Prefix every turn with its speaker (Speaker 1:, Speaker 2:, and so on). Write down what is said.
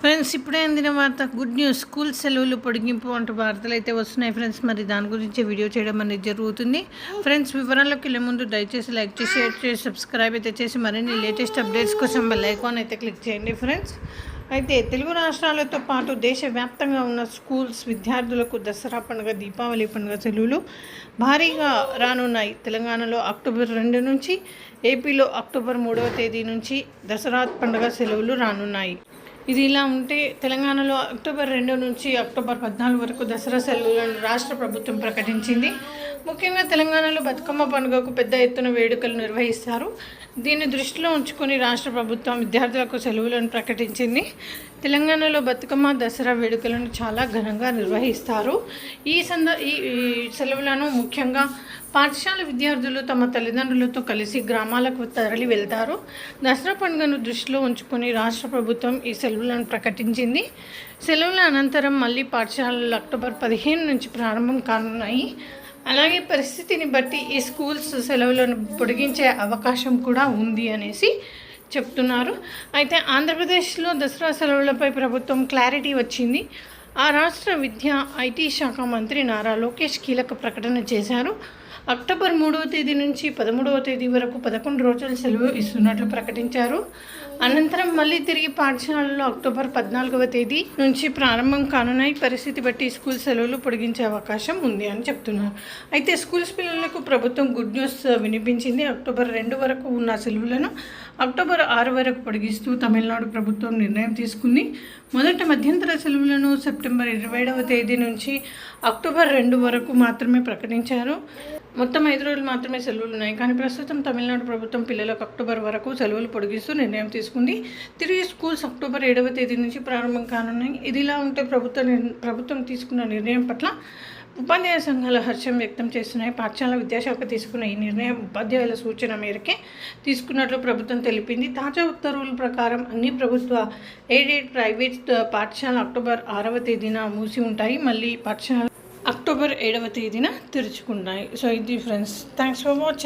Speaker 1: Friends ఇప్పుడే అందిన వార్త గుడ్ న్యూస్. స్కూల్ సెలవులు పొడిగింపు వంటి వార్తలు అయితే వస్తున్నాయి ఫ్రెండ్స్. మరి దాని గురించి వీడియో చేయడం అనేది జరుగుతుంది. ఫ్రెండ్స్ వివరాల్లోకి వెళ్ళే ముందు దయచేసి లైక్ చేసి షేర్ చేసి సబ్స్క్రైబ్ అయితే చేసి మరిన్ని లేటెస్ట్ అప్డేట్స్ కోసం బెల్ ఐకాన్ అయితే క్లిక్ చేయండి ఫ్రెండ్స్. అయితే తెలుగు రాష్ట్రాలతో పాటు దేశవ్యాప్తంగా ఉన్న స్కూల్స్ విద్యార్థులకు దసరా పండుగ దీపావళి పండుగ సెలవులు భారీగా రానున్నాయి. తెలంగాణలో అక్టోబర్ రెండు నుంచి ఏపీలో అక్టోబర్ మూడవ తేదీ నుంచి దసరా పండుగ సెలవులు రానున్నాయి. ఇది ఇలా ఉంటే తెలంగాణలో అక్టోబర్ రెండు నుంచి అక్టోబర్ పద్నాలుగు వరకు దసరా సెలవులను రాష్ట్ర ప్రభుత్వం ప్రకటించింది. ముఖ్యంగా తెలంగాణలో బతుకమ్మ పండుగకు పెద్ద ఎత్తున వేడుకలు నిర్వహిస్తారు. దీన్ని దృష్టిలో ఉంచుకొని రాష్ట్ర ప్రభుత్వం విద్యార్థులకు సెలవులను ప్రకటించింది. తెలంగాణలో బతుకమ్మ దసరా వేడుకలను చాలా ఘనంగా నిర్వహిస్తారు. ఈ సంద ఈ ఈ సెలవులను ముఖ్యంగా పాఠశాల విద్యార్థులు తమ తల్లిదండ్రులతో కలిసి గ్రామాలకు తరలి వెళ్తారు. దసరా పండుగను దృష్టిలో ఉంచుకొని రాష్ట్ర ప్రభుత్వం ఈ సెలవులను ప్రకటించింది. సెలవుల అనంతరం మళ్ళీ పాఠశాలలు అక్టోబర్ పదిహేను నుంచి ప్రారంభం కానున్నాయి. అలాగే పరిస్థితిని బట్టి ఈ స్కూల్స్ సెలవులను పొడిగించే అవకాశం కూడా ఉంది అనేసి చెప్తున్నారు. అయితే ఆంధ్రప్రదేశ్లో దసరా సెలవులపై ప్రభుత్వం క్లారిటీ వచ్చింది. ఆ రాష్ట్ర విద్య ఐటీ శాఖ మంత్రి నారా లోకేష్ కీలక ప్రకటన చేశారు. అక్టోబర్ మూడవ తేదీ నుంచి పదమూడవ తేదీ వరకు పదకొండు రోజుల సెలవు ఇస్తున్నట్లు ప్రకటించారు. అనంతరం మళ్ళీ తిరిగి పాఠశాలలో అక్టోబర్ పద్నాలుగవ తేదీ నుంచి ప్రారంభం కానున్నాయి. పరిస్థితి బట్టి స్కూల్ సెలవులు పొడిగించే అవకాశం ఉంది అని చెప్తున్నారు. అయితే స్కూల్స్ పిల్లలకు ప్రభుత్వం గుడ్ న్యూస్ వినిపించింది. అక్టోబర్ రెండు వరకు ఉన్న సెలవులను అక్టోబర్ ఆరు వరకు పొడిగిస్తూ తమిళనాడు ప్రభుత్వం నిర్ణయం తీసుకుంది. మొదట మధ్యంతర సెలవులను సెప్టెంబర్ ఇరవై ఏడవ తేదీ నుంచి అక్టోబర్ రెండు వరకు మాత్రమే ప్రకటించారు. మొత్తం ఐదు రోజులు మాత్రమే సెలవులు ఉన్నాయి. కానీ ప్రస్తుతం తమిళనాడు ప్రభుత్వం పిల్లలకు అక్టోబర్ వరకు సెలవులు పొడిగిస్తూ నిర్ణయం తీసుకుంది. తిరిగి స్కూల్స్ అక్టోబర్ ఏడవ తేదీ నుంచి ప్రారంభం కానున్నాయి. ఇదిలా ఉంటే ప్రభుత్వ ప్రభుత్వం తీసుకున్న నిర్ణయం పట్ల ఉపాధ్యాయ సంఘాలు హర్షం వ్యక్తం చేస్తున్నాయి. పాఠశాల విద్యాశాఖ తీసుకున్న ఈ నిర్ణయం ఉపాధ్యాయుల సూచన మేరకే తీసుకున్నట్లు ప్రభుత్వం తెలిపింది. తాజా ఉత్తర్వుల ప్రకారం అన్ని ప్రభుత్వ ఎయిడెడ్ ప్రైవేట్ పాఠశాల అక్టోబర్ ఆరవ తేదీన మూసి ఉంటాయి. మళ్ళీ పాఠశాల అక్టోబర్ ఏడవ తేదీన తెరుచుకున్నాయి సో ఇది ఫ్రెండ్స్ థ్యాంక్స్ ఫర్ వాచింగ్